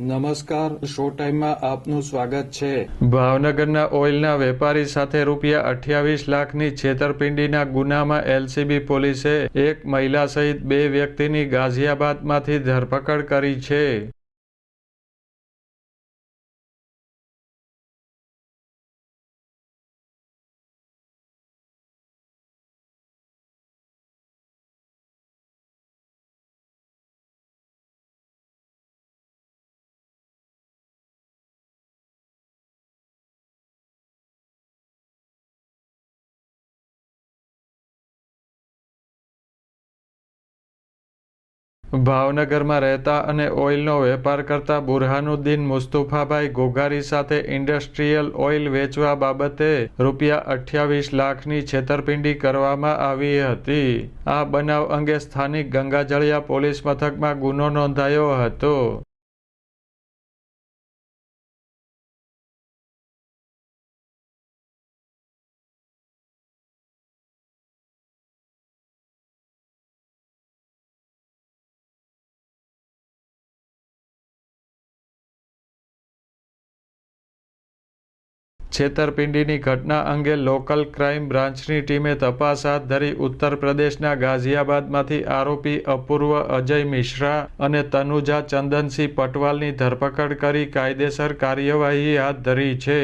નમસ્કાર, શો ટાઈમમાં આપનું સ્વાગત છે. ભાવનગરના ઓઇલના વેપારી સાથે રૂપિયા અઠ્યાવીસ લાખની છેતરપિંડીના ગુનામાં એલસીબી પોલીસે એક મહિલા સહિત બે વ્યક્તિની ગાઝિયાબાદમાંથી ધરપકડ કરી છે. ભાવનગરમાં રહેતા અને ઓઇલનો વેપાર કરતા બુરહાનુદ્દીન મુસ્તુફાભાઈ ગોગારી સાથે ઇન્ડસ્ટ્રીયલ ઓઇલ વેચવા બાબતે રૂપિયા અઠ્યાવીસ લાખની છેતરપિંડી કરવામાં આવી હતી. આ બનાવ અંગે સ્થાનિક ગંગાજળિયા પોલીસ મથકમાં ગુનો નોંધાયો હતો. છેતરપિંડીની ઘટના અંગે લોકલ ક્રાઇમ બ્રાન્ચની ટીમે તપાસ હાથ ધરી ઉત્તર પ્રદેશના ગાઝિયાબાદમાંથી આરોપી અપૂર્વ અજય મિશ્રા અને તનુજા ચંદનસિંહ પટવાલની ધરપકડ કરી કાયદેસર કાર્યવાહી હાથ ધરી છે.